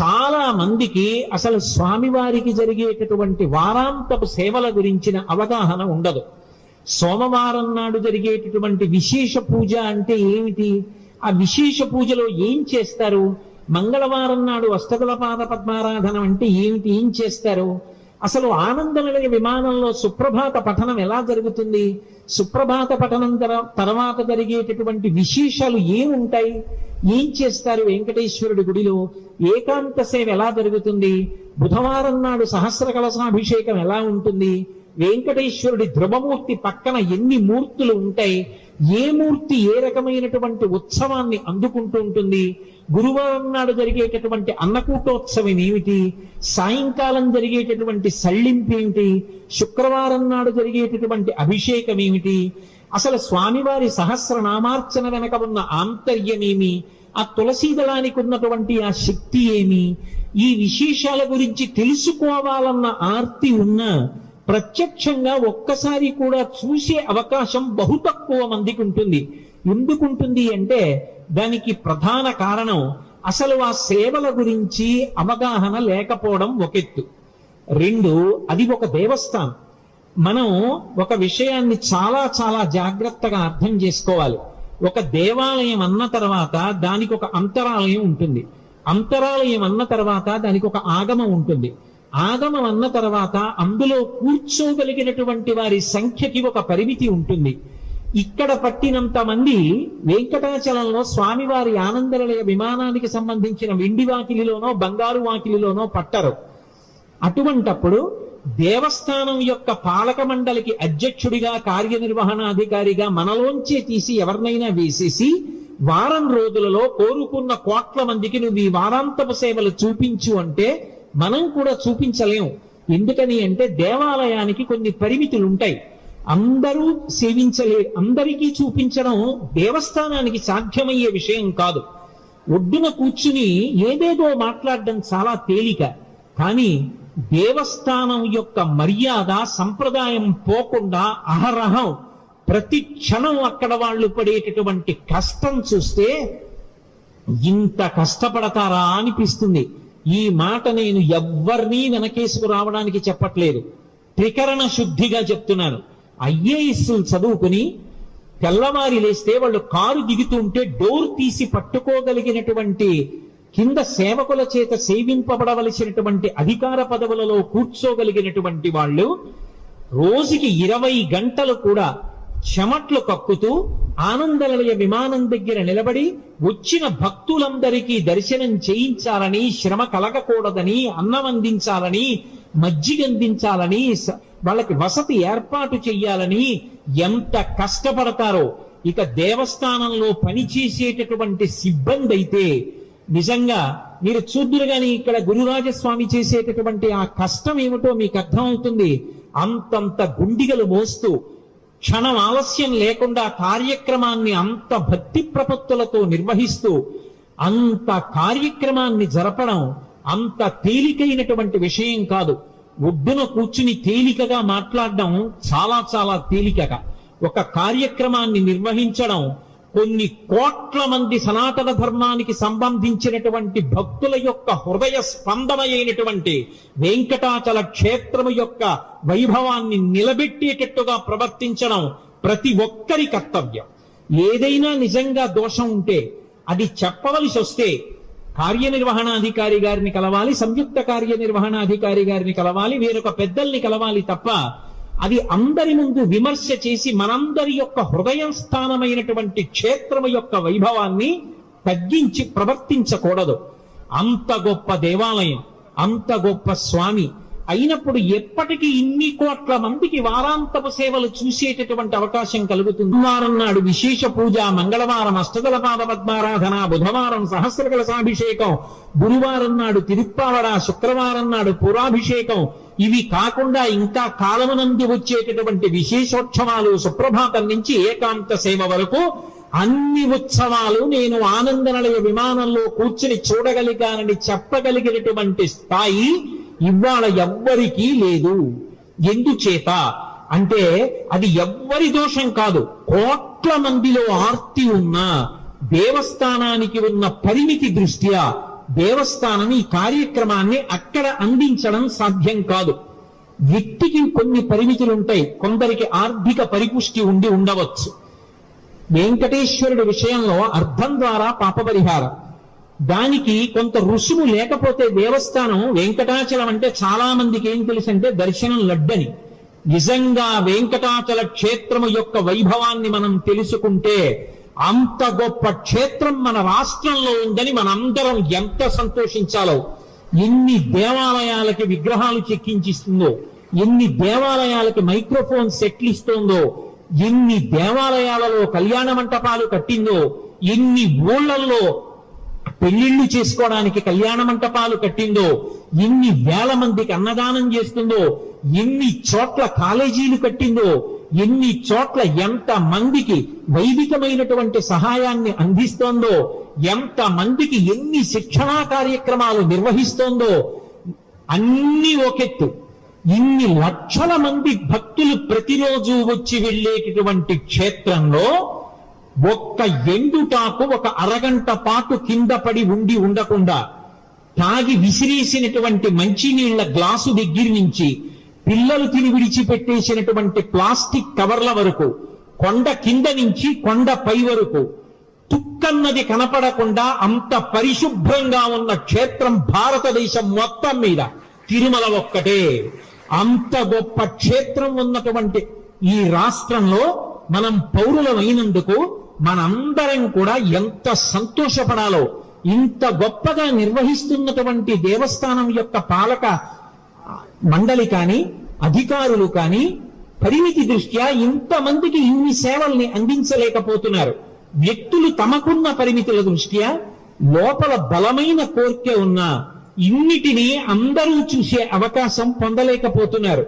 చాలా మందికి అసలు స్వామివారికి జరిగేటటువంటి వారాంతపు సేవల గురించిన అవగాహన ఉండదు. సోమవారం నాడు జరిగేటటువంటి విశేష పూజ అంటే ఏమిటి? ఆ విశేష పూజలో ఏం చేస్తారు? మంగళవారం నాడు అష్టదల పాద పద్మారాధన అంటే ఏమిటి? ఏం చేస్తారు? అసలు ఆనందమైన విమానంలో సుప్రభాత పఠనం ఎలా జరుగుతుంది? సుప్రభాత పఠనం తర- తర్వాత జరిగేటటువంటి విశేషాలు ఏముంటాయి? ఏం చేస్తారు వెంకటేశ్వరుడి గుడిలో? ఏకాంత సేవ ఎలా జరుగుతుంది? బుధవారం నాడు సహస్ర కలసాభిషేకం ఎలా ఉంటుంది? వెంకటేశ్వరుడి ధ్రువమూర్తి పక్కన ఎన్ని మూర్తులు ఉంటాయి? ఏ మూర్తి ఏ రకమైనటువంటి ఉత్సవాన్ని అందుకుంటూ ఉంటుంది? గురువారం నాడు జరిగేటటువంటి అన్నకూటోత్సవం ఏమిటి? సాయంకాలం జరిగేటటువంటి సళ్ళింపు ఏమిటి? శుక్రవారం నాడు జరిగేటటువంటి అభిషేకం ఏమిటి? అసలు స్వామివారి సహస్రనామార్చన వెనక ఉన్న ఆంతర్యమేమి? ఆ తులసీదళానికి ఉన్నటువంటి ఆ శక్తి ఏమి? ఈ విశేషాల గురించి తెలుసుకోవాలన్న ఆర్తి ఉన్న ప్రత్యక్షంగా ఒక్కసారి కూడా చూసే అవకాశం బహు తక్కువ మందికి ఉంటుంది. ఎందుకుంటుంది అంటే దానికి ప్రధాన కారణం అసలు ఆ సేవల గురించి అవగాహన లేకపోవడం ఒకెత్తు రెండు అది ఒక దేవస్థానం. మనం ఒక విషయాన్ని చాలా చాలా జాగ్రత్తగా అర్థం చేసుకోవాలి. ఒక దేవాలయం అన్న తర్వాత దానికి ఒక అంతరాలయం ఉంటుంది. అంతరాలయం అన్న తర్వాత దానికి ఒక ఆగమం ఉంటుంది. ఆగమం అన్న తర్వాత అందులో కూర్చోగలిగినటువంటి వారి సంఖ్యకి ఒక పరిమితి ఉంటుంది. ఇక్కడ పట్టినంత మంది వెంకటాచలంలో స్వామివారి ఆనందరలయ విమానానికి సంబంధించిన వెండి వాకిలిలోనో బంగారు వాకిలిలోనో పట్టరు. అటువంటప్పుడు దేవస్థానం యొక్క పాలక మండలికి అధ్యక్షుడిగా కార్యనిర్వహణాధికారిగా మనలోంచే తీసి ఎవరినైనా వేసేసి వారం రోజులలో కోరుకున్న కోట్ల మందికి నువ్వు ఈ వారాంతపు సేవలు చూపించు అంటే మనం కూడా చూపించలేం. ఎందుకని అంటే దేవాలయానికి కొన్ని పరిమితులు ఉంటాయి అందరూ సేవించలే అందరికీ చూపించడం దేవస్థానానికి సాధ్యమయ్యే విషయం కాదు. ఒడ్డున కూర్చుని ఏదేదో మాట్లాడడం చాలా తేలిక. కానీ దేవస్థానం యొక్క మర్యాద సంప్రదాయం పోకుండా అహరహం ప్రతి క్షణం అక్కడ వాళ్ళు పడేటటువంటి కష్టం చూస్తే ఇంత కష్టపడతారా అనిపిస్తుంది. ఈ మాట నేను ఎవ్వరినీ వెనకేసుకు రావడానికి చెప్పట్లేదు. త్రికరణ శుద్ధిగా చెప్తున్నాను. ఐఏఎస్ చదువుకుని తెల్లవారి లేస్తే వాళ్ళు కారు దిగుతుంటే డోర్ తీసి పట్టుకోగలిగినటువంటి కింద సేవకుల చేత సేవింపబడవలసినటువంటి అధికార పదవులలో కూర్చోగలిగినటువంటి వాళ్ళు రోజుకి ఇరవై గంటలు కూడా చెమట్లు కక్కుతూ ఆనందలయ విమానం దగ్గర నిలబడి వచ్చిన భక్తులందరికీ దర్శనం చేయించాలని శ్రమ కలగకూడదని అన్నం అందించాలని మజ్జిగ అందించాలని వాళ్ళకి వసతి ఏర్పాటు చెయ్యాలని ఎంత కష్టపడతారో. ఇక దేవస్థానంలో పనిచేసేటటువంటి సిబ్బంది అయితే నిజంగా మీరు చూద్దురు గాని ఇక్కడ గురురాజస్వామి చేసేటటువంటి ఆ కష్టం ఏమిటో మీకు అర్థమవుతుంది. అంతంత గుండిగలు మోస్తూ క్షణం ఆలస్యం లేకుండా కార్యక్రమాన్ని అంత భక్తి ప్రపత్తులతో నిర్వహిస్తూ అంత కార్యక్రమాన్ని జరపడం అంత తేలికైనటువంటి విషయం కాదు. ఒడ్డున కూర్చుని తేలికగా మాట్లాడడం చాలా చాలా తేలికగా. ఒక కార్యక్రమాన్ని నిర్వహించడం కొన్ని కోట్ల మంది సనాతన ధర్మానికి సంబంధించినటువంటి భక్తుల యొక్క హృదయ స్పందనైనటువంటి వెంకటాచల క్షేత్రము యొక్క వైభవాన్ని నిలబెట్టేటట్టుగా ప్రవర్తించడం ప్రతి ఒక్కరి కర్తవ్యం. ఏదైనా నిజంగా దోషం ఉంటే అది చెప్పవలసి వస్తే కార్యనిర్వహణాధికారి గారిని కలవాలి సంయుక్త కార్యనిర్వహణాధికారి గారిని కలవాలి వేరొక పెద్దల్ని కలవాలి తప్ప అది అందరి ముందు విమర్శ చేసి మనందరి యొక్క హృదయం స్థానమైనటువంటి క్షేత్రము యొక్క వైభవాన్ని తగ్గించి ప్రవర్తించకూడదు. అంత గొప్ప దేవాలయం అంత గొప్ప స్వామి. అయినప్పుడు ఎప్పటికీ ఇన్ని కోట్ల మందికి వారాంతపు సేవలు చూసేటటువంటి అవకాశం కలుగుతుంది. వారం నాడు విశేష పూజ మంగళవారం అష్టదల పాద పద్మారాధన బుధవారం సహస్రకలసాభిషేకం గురువారం నాడు తిరుప్పావడ శుక్రవారం నాడు పురాభిషేకం ఇవి కాకుండా ఇంకా కాలమునంది వచ్చేటటువంటి విశేషోత్సవాలు సుప్రభాతం నుంచి ఏకాంత సేవ వరకు అన్ని ఉత్సవాలు నేను ఆనందనలయ విమానంలో కూర్చుని చూడగలిగానని చెప్పగలిగినటువంటి స్థాయి ఇవాళ ఎవ్వరికీ లేదు. ఎందుచేత అంటే అది ఎవ్వరి దోషం కాదు. కోట్ల మందిలో ఆర్తి ఉన్న దేవస్థానానికి ఉన్న పరిమితి దృష్ట్యా దేవస్థానం ఈ కార్యక్రమాన్ని అక్కడ అందించడం సాధ్యం కాదు. వ్యక్తికి కొన్ని పరిమితులు ఉంటాయి కొందరికి ఆర్థిక పరిపుష్టి ఉండి ఉండవచ్చు. వెంకటేశ్వరుడి విషయంలో అర్థం ద్వారా పాపపరిహారం. దానికి కొంత రుసుము లేకపోతే దేవస్థానం వెంకటాచలం అంటే చాలా మందికి ఏం తెలుసు అంటే దర్శనం లడ్డని. నిజంగా వెంకటాచల క్షేత్రము యొక్క వైభవాన్ని మనం తెలుసుకుంటే అంత గొప్ప క్షేత్రం మన రాష్ట్రంలో ఉందని మనందరం ఎంత సంతోషించాలో ఎన్ని దేవాలయాలకి విగ్రహాలు చెక్కించిస్తుందో ఎన్ని దేవాలయాలకి మైక్రోఫోన్ సెట్లు ఇస్తుందో ఎన్ని దేవాలయాలలో కళ్యాణ మంటపాలు కట్టిందో ఎన్ని ఊళ్ళల్లో పెళ్ళిళ్ళు చేసుకోవడానికి కళ్యాణ మంటపాలు కట్టిందో ఎన్ని వేల మందికి అన్నదానం చేస్తుందో ఎన్ని చోట్ల కాలేజీలు కట్టిందో ఎన్ని చోట్ల ఎంత మందికి వైదికమైనటువంటి సహాయాన్ని అందిస్తోందో ఎంత మందికి ఎన్ని శిక్షణా కార్యక్రమాలు నిర్వహిస్తోందో అన్ని ఒకెత్తు. ఇన్ని లక్షల మంది భక్తులు ప్రతిరోజు వచ్చి వెళ్ళేటటువంటి క్షేత్రంలో ఒక్క ఎండుటాకు ఒక అరగంట పాటు కింద పడి ఉండి ఉండకుండా తాగి విసిరేసినటువంటి మంచినీళ్ళ గ్లాసు దగ్గర నుంచి పిల్లలు తిని విడిచిపెట్టేసినటువంటి ప్లాస్టిక్ కవర్ల వరకు కొండ కింద నుంచి కొండ పై వరకు తుక్కన్నది కనపడకుండా అంత పరిశుభ్రంగా ఉన్న క్షేత్రం భారతదేశం మొత్తం మీద తిరుమల ఒక్కటే. అంత గొప్ప క్షేత్రం ఉన్నటువంటి ఈ రాష్ట్రంలో మనం పౌరులమైనందుకు మనందరం కూడా ఎంత సంతోషపడాలో ఇంత గొప్పగా నిర్వహిస్తున్నటువంటి దేవస్థానం యొక్క పాలక మండలి కానీ అధికారులు కానీ పరిమితి దృష్ట్యా ఇంతమందికి ఇన్ని సేవల్ని అందించలేకపోతున్నారు. వ్యక్తులు తమకున్న పరిమితుల దృష్ట్యా లోపల బలమైన కోరిక ఉన్న ఇన్నిటినీ అందరూ చూసే అవకాశం పొందలేకపోతున్నారు.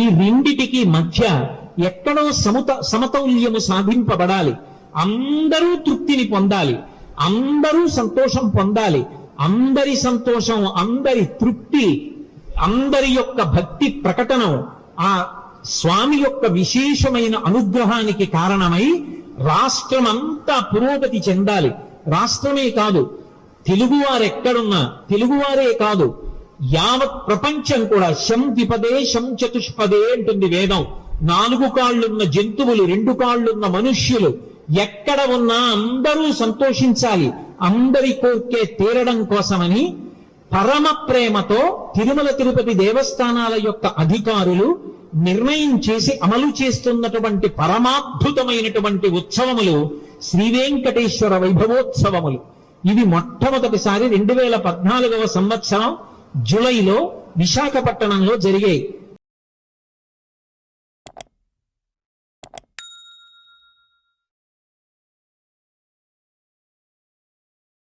ఈ రెండిటికి మధ్య ఎక్కడో సమత సమతౌల్యము సాధింపబడాలి. అందరూ తృప్తిని పొందాలి. అందరూ సంతోషం పొందాలి. అందరి సంతోషం అందరి తృప్తి అందరి యొక్క భక్తి ప్రకటనం ఆ స్వామి యొక్క విశేషమైన అనుగ్రహానికి కారణమై రాష్ట్రమంతా పురోగతి చెందాలి. రాష్ట్రమే కాదు తెలుగువారు ఎక్కడున్నా తెలుగువారే కాదు యావత్ ప్రపంచం కూడా శం ద్విపదే శం చతుష్పదే అంటుంది వేదం. నాలుగు కాళ్ళున్న జంతువులు రెండు కాళ్ళున్న మనుష్యులు ఎక్కడ ఉన్నా అందరూ సంతోషించాలి. అందరి కోర్కే తీరడం కోసమని పరమ ప్రేమతో తిరుమల తిరుపతి దేవస్థానాల యొక్క అధికారులు నిర్ణయం చేసి అమలు చేస్తున్నటువంటి పరమాద్భుతమైనటువంటి ఉత్సవములు శ్రీ వెంకటేశ్వర వైభవోత్సవములు. ఇవి మొట్టమొదటిసారి రెండు వేల పద్నాలుగవ సంవత్సరం జూలైలో విశాఖపట్టణంలో జరిగాయి.